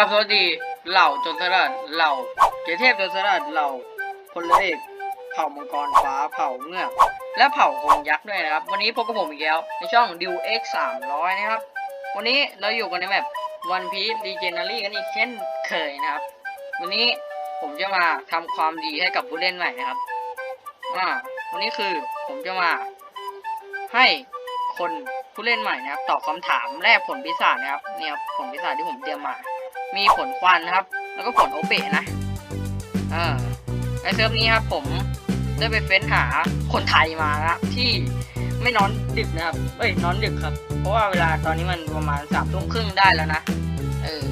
กับสวัสดีเหล่าโจนสลัดเหล่าเจเทพโจนสลัดเหล่าพลเอกเผ่ามังกรฟ้าเผ่าเงือกและเผ่าคงยักษ์ด้วยนะครับ วันนี้พบกับผมอีกแล้ว ในช่อง d ิว X 300นะครับ วันนี้เราอยู่กันในแมป One Piece Legendary กันอีกเช่นเคยนะครับ วันนี้ผมจะมาทำความดีให้กับผู้เล่นใหม่นะครับอ่าวันนี้คือผมจะมาให้คนผู้เล่นใหม่นะครับตอบคำถามแลกผลพิศาจนะครับเนี่ยครับผลพิศาจที่ผมเตรียมมา มีผลควันนะครับ แล้วก็ผลโอเปะนะอ่าในเซิร์ฟนี้ครับผมได้ไปเฟ้นหาคนไทยมาครับที่ไม่นอนดึกนะครับเอ้ยนอนดึกครับ เพราะว่าเวลาตอนนี้มันประมาณสามทุ่มครึ่งได้แล้วนะเออ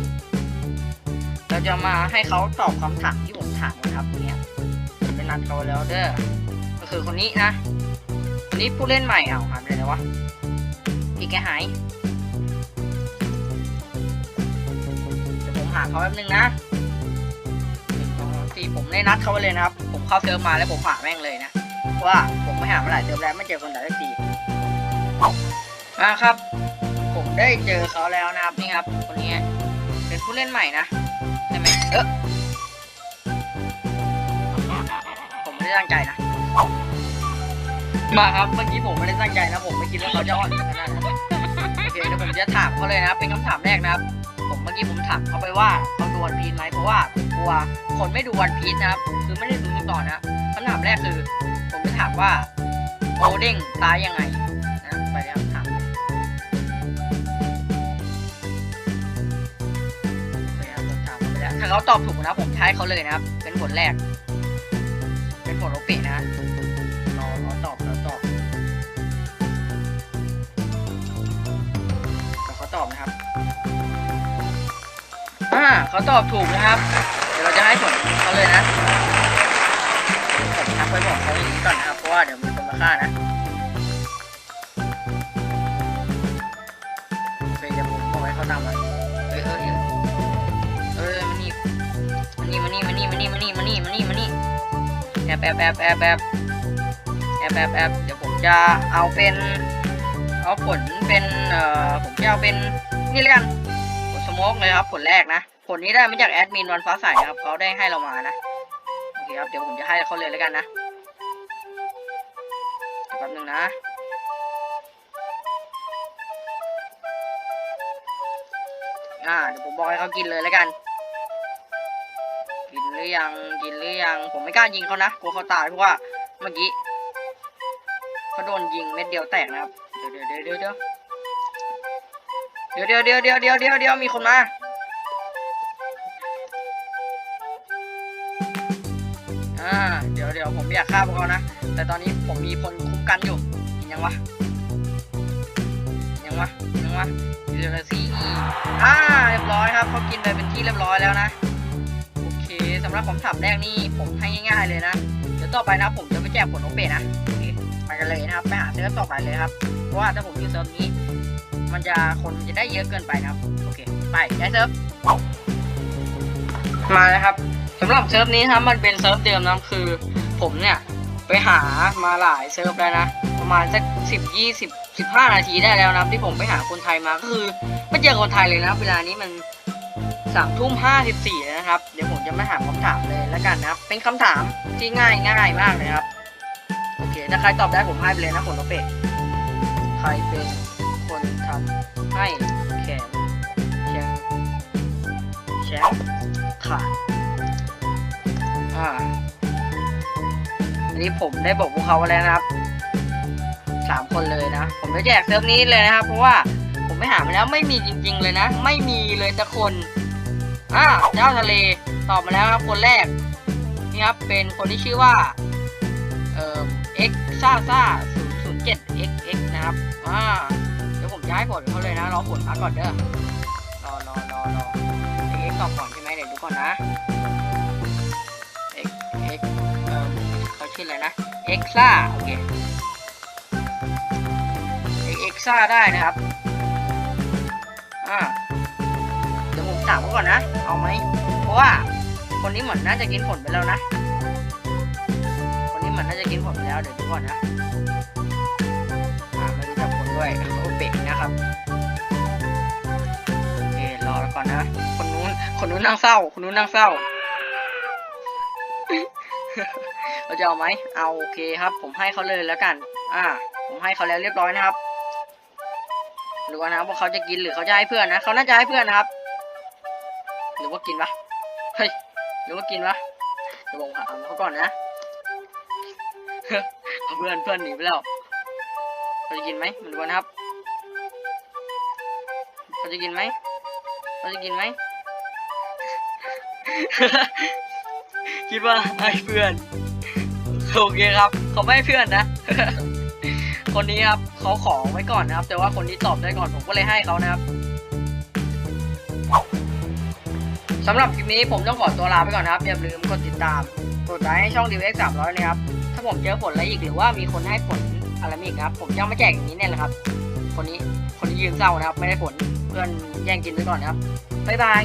เราจะมาให้เขาตอบคำถามที่ผมถามนะครับเนี่ยผมไปนัดเขาแล้วเด้อก็คือคนนี้นะคนนี้ผู้เล่นใหม่เอาหายไปไหนแล้ววะพี่แกหาย หาเขาแป๊บนึงนะสองสี่ผมได้นัดเขาไว้เลยนะครับ ผมเข้าเซิร์ฟมาแล้วผมหาแม่งเลยนะ ว่าผมไม่หามาหลายเซิร์ฟแล้วไม่เจอคนไหนสักทีมาครับ ผมได้เจอเขาแล้วนะครับนี่ครับ คนนี้เป็นผู้เล่นใหม่นะใช่ไหมเออผมไม่ได้ตั้งใจนะ มาครับเมื่อกี้ผมไม่ได้ตั้งใจนะ ผมไม่คิดว่าเขาจะอ่อนขนาดนั้นโอเคเดี๋ยวผมจะถามเขาเลยนะเป็นคำถามแรกนะครับ ผมเมื่อกี้ผมถามเขาไปว่าเขาดูวันพีชไหมเพราะว่าผมกลัวคนไม่ดูวันพีชนะครับคือไม่ได้ดูต่อนะคำถามแรกคือ ผมจะถามว่าโอเด้งตายยังไงนะไปแล้วถามเลยไปแล้วผมถามเขาไปแล้วถ้าเขาตอบถูกนะผมใช้เขาเลยนะครับ เป็นผลแรก เป็นผลโอเปะนะรอรอตอบรอตอบเดี๋ยวเขาตอบนะครับ อ่าเขาตอบถูกนะครับ เดี๋ยวเราจะให้ผลเขาเลยนะผมทักไปบอกเขาอย่างนี้ก่อนนะครับเพราะว่าเดี๋ยวมีคนมาฆ่านะโอเคเดี๋ยวผมบอกให้เขานำมาเอ้ยเอ้ยเอ้ยเอ้ยมานี่มานี่มานี่มานี่มานี่มานี่มานี่มานี่แอบแอบแอบแอบแอบแอบแอบแอบเดี๋ยวผมจะเอาเป็น เอาผลเป็นเอ่อผมจะเอาเป็นนี่เลยกัน มกเลยครับผลแรกนะ ผลนี้ได้มาจากแอดมินวันฟ้าใสนะครับเขาได้ให้เรามานะโอเคครับเดี๋ยวผมจะให้เขาเลยแล้วกันนะแป๊บนึงนะอ่าเดี๋ยวผมบอกให้เขากินเลยแล้วกัน กินหรือยังกินหรือยัง ผมไม่กล้ายิงเขานะกลัวเขาตายเพราะว่าเมื่อกี้เขาโดนยิงเม็ดเดียวแตกนะครับเดี๋ยวเดี๋ยวเดี๋ยวเดี๋ยว ดี๋ยวเดี๋ยวเดี๋ยวเดี๋ยวเดี๋ยวเดี๋ยวเดี๋ยวมีคนมาอ่าเดี๋ยวเดี๋ยวผมอยากฆ่าพวกเขานะ แต่ตอนนี้ผมมีพลคุ้มกันอยู่กินยังวะยังวะยังวะเดี๋ยวสิอ่าเรียบร้อยครับเขากินไปเป็นที่เรียบร้อยแล้วนะโอเคสำหรับคำถามแรกนี่ผมให้ง่ายๆเลยนะเดี๋ยวต่อไปนะผมจะไปแจกผลโอเปนะโอเคไปกันเลยนะครับไปหาเซิร์ฟต่อไปเลยครับเพราะว่าถ้าผมอยู่เซิร์ฟนี้ มันจะคนจะได้เยอะเกินไปนะครับ โอเค ไปย้เซิร์ฟ มาแล้วครับสำหรับเซิร์ฟนี้ครับมันเป็นเซิร์ฟเดิมนะคือ ผมเนี่ยไปหามาหลายเซิร์ฟแล้วนะ ประมาณสักสิบยี่สิบสิบห้านาทีได้แล้วนะที่ผมไปหาคนไทยมาก็คือไม่เจอคนไทยเลยนะเวลานี้มันสามทุ่มห้าสิบสี่นะครับ เดี๋ยวผมจะมาถามคำถามเลยแล้วกันนะครับ เป็นคำถามที่ง่ายง่ายมากเลยครับ โอเค ถ้าใครตอบได้ผมให้ไปเลยนะผลโอเปะใครเป็นคน ทำให้แขนแขนแขนขาดอ่าอันนี้ผมได้บอกพวกเขาแล้วนะครับสามคนเลยนะ ผมจะแจกเซิร์ฟนี้เลยนะครับ เพราะว่าผมไปหามาแล้วไม่มีจริง ๆ เลยนะ ไม่มีเลยสักคนอ่าเจ้าทะเลตอบมาแล้วครับคนแรกนี่ครับเป็นคนที่ชื่อว่าเอ่อ x ซ่าซ่าศูนย์ศูนย์เจ็ด x x นะครับอ่า เดี๋ยผลเขาเลยนะรอผลมาก่อนเด้อรอรอรอรอ x ตอบก่อนใช่ไหมเดี๋ยวดูก่อนนะ x x เอ่อเขาชื่ออะไรนะ x ซ่าโอเค x x ซ่าได้นะครับอ่าเดี๋ยวผมถามเขาก่อนนะ เอาไหมเพราะว่าคนนี้เหมือนน่าจะกินผลไปแล้วนะคนนี้เหมือนน่าจะกินผลไปแล้วเดี๋ยวดูก่อนนะอ่าม่รู้จักผลด้วย โอเปะนะครับโอเครอแล้วก่อนนะ คนนู้น คนนู้นนั่งเศร้า คนนู้นนั่งเศร้า เราจะเอาไหมเอาโอเคครับ ผมให้เขาเลยแล้วกัน อ่า ผมให้เขาแล้วเรียบร้อยนะครับดูกันนะครับว่าเขาจะกินหรือเขาจะให้เพื่อนนะเขาน่าจะให้เพื่อนนะครับ หรือว่ากินปะเฮ้ยหรือว่ากินปะเดี๋ยวผมหาเขาก่อนนะเพื่อนเพื่อนหนีไปแล้วเขาจะกินไหมมาดูกันนะครับ เขาจะกินไหมเขาจะกินไหม คิดว่าให้เพื่อน โอเคครับ เขาไม่ให้เพื่อนนะ คนนี้ครับเขาขอไว้ก่อนนะครับ แต่ว่าคนนี้ตอบได้ก่อนผมก็เลยให้เขานะครับสำหรับคลิปนี้ผมต้องขอตัวลาไปก่อนนะครับ อย่าลืมกดติดตาม กดไลค์ให้ช่อง d ิว X 300นะครับ ถ้าผมเจอผลอะไรอีกหรือว่ามีคนให้ผลอะไรอีกครับ ผมจะมาแจกอย่างนี้แน่เลยครับ คนนี้คนที่ยืนเศร้านะครับ ไม่ได้ผลเพื่อนแย่งกินไปก่อนนะครับบ๊ายบาย